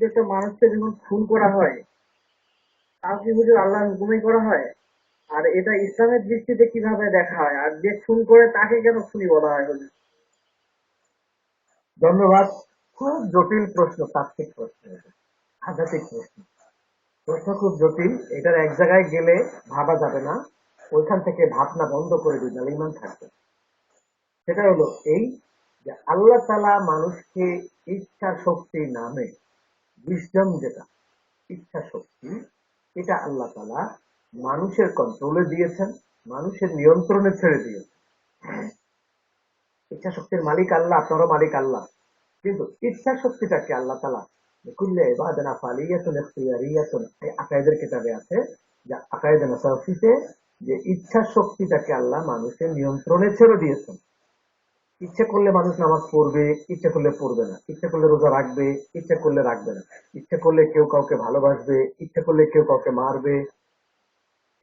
কিন্তু একটা মানুষকে যখন খুন করা হয় তাও কি হুজুর আল্লাহর হুকুমে করা হয়? আর এটা ইসলামের দৃষ্টিতে কীভাবে দেখা হয়? আর যে খুন করে তাকে কেন খুনি বলা হয় হুজুর? ধন্যবাদ। খুব জটিল প্রশ্ন, তাত্ত্বিক প্রশ্ন আধ্যাত্মিক প্রশ্ন। প্রশ্ন খুব জটিল, এটার এক জায়গায় গেলে ভাবা যাবে না। ওইখান থেকে ভাবনা বন্ধ করে দিন নাহলে ইমান থাকবে। সেটা হলো এই যে আল্লাহ তালা মানুষকে ইচ্ছা শক্তি নামে উইজডম যেটা, ইচ্ছা শক্তি, এটা আল্লাহ তালা মানুষের কন্ট্রোলে দিয়েছেন, মানুষের নিয়ন্ত্রণে ছেড়ে দিয়েছেন। ইচ্ছা শক্তির মালিক আল্লাহ, আপনারও মালিক আল্লাহ। কিন্তু ইচ্ছা শক্তিটাকে আল্লাহ তালা কুল্লে ইবাদানা যে ইচ্ছা শক্তিটাকে আল্লাহ মানুষের নিয়ন্ত্রণে ছেড়ে দিয়েছেন। ইচ্ছে করলে মানুষ নামাজ পড়বে, ইচ্ছে করলে পড়বে না। ইচ্ছে করলে রোজা রাখবে, ইচ্ছে করলে রাখবে না। ইচ্ছে করলে কেউ কাউকে ভালোবাসবে, ইচ্ছে করলে কেউ কাউকে মারবে।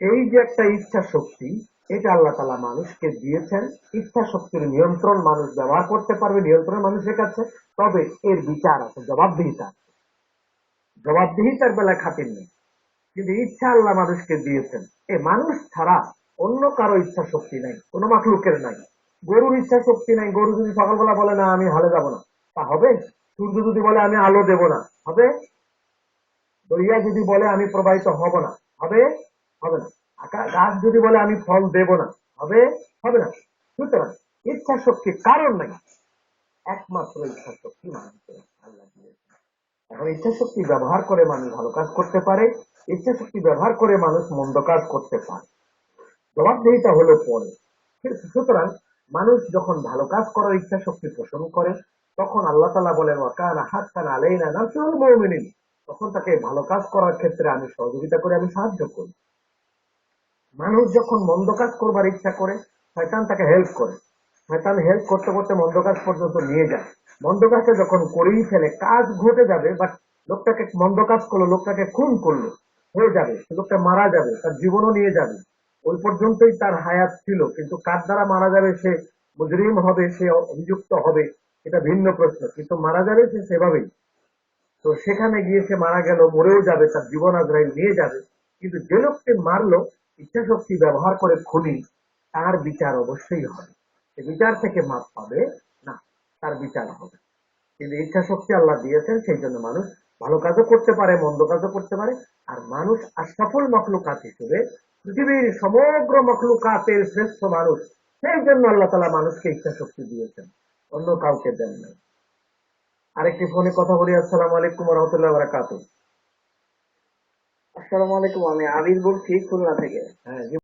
এই যে একটা ইচ্ছা শক্তি, এটা আল্লাহ তালা মানুষকে দিয়েছেন। ইচ্ছা শক্তির নিয়ন্ত্রণ মানুষ ব্যবহার করতে পারবে নিয়ন্ত্রণ মানুষের কাছে। তবে এর বিচার আছে, জবাবদিহিতা আছে। জবাবদিহিতার বেলায় খাতির নেই। কিন্তু ইচ্ছা আল্লাহ মানুষকে দিয়েছেন, এ মানুষ ছাড়া অন্য কারও ইচ্ছা শক্তি নাই, কোনো মাখলুকের নাই। গরুর ইচ্ছা শক্তি নাই, গরু যদি সকালবেলা বলে, না, আমি হালে যাব না। তা হবে? সূর্য যদি বলে, আমি আলো দেব না। হবে? দরিয়া যদি বলে, আমি প্রবাহিত হব না। হবে? হবে না। গাছ যদি বলে, আমি ফল দেব না। হবে? হবে না। সুতরাং ইচ্ছা শক্তির কারণ নাই। একমাত্র ইচ্ছা শক্তি এখন ইচ্ছা শক্তি ব্যবহার করে মানুষ ভালো কাজ করতে পারে, ইচ্ছা শক্তি ব্যবহার করে মানুষ মন্দ কাজ করতে পারে। জবাবদিহিতা হলো পরে। সুতরাং মানুষ যখন ভালো কাজ করার ইচ্ছা শক্তি পোষণ করে, তখন আল্লাহ তালা বলেন ওয়াকানা হাত কান আলাইনা নাসরুল মুমিনিন। তখন তাকে ভালো কাজ করার ক্ষেত্রে আমি সহযোগিতা করে আমি সাহায্য করি। মানুষ যখন মন্দ কাজ করবার ইচ্ছা করে, শয়তান তাকে হেল্প করে। শয়তান হেল্প করতে করতে মন্দ কাজ পর্যন্ত নিয়ে যায়। মন্দ কাজটা যখন করেই ফেলে, কাজ ঘটে যাবে বাট লোকটাকে মন্দ কাজ করল, লোকটাকে খুন করল, হয়ে যাবে। লোকটা মারা যাবে, তার জীবনও নিয়ে যাবে। ওই পর্যন্তই তার হায়াত ছিল, কিন্তু কার দ্বারা মারা যাবে সে মুজরিম হবে, সে অভিযুক্ত হবে, এটা ভিন্ন প্রশ্ন। কিন্তু মারা যাবে সে সেভাবেই। তো সেখানে গিয়ে সে মারা গেল, মরেও যাবে, তার জীবন আজরাইল নিয়ে যাবে। কিন্তু যে লোককে মারলো ইচ্ছা শক্তি ব্যবহার করে খুনি, তার বিচার অবশ্যই হবে। সে বিচার থেকে মাপ পাবে না, তার বিচার হবে। কিন্তু ইচ্ছা শক্তি আল্লাহ দিয়েছেন, সেই জন্য মানুষ ভালো কাজও করতে পারে, মন্দ কাজও করতে পারে, আর মানুষ আর আশরাফুল মখলুকাত হিসেবে পৃথিবীর সমগ্র মখলুকাতের শ্রেষ্ঠ মানুষ সেই জন্য আল্লাহ তালা মানুষকে ইচ্ছা শক্তি দিয়েছেন অন্য কাউকে দেন নাই। আরেকটি ফোনে কথা বলি আসসালাম আলাইকুম রহমতুল্লাহ বারাকাত আসসালামু আলাইকুম আমি আবির বলছি খুলনা থেকে। হ্যাঁ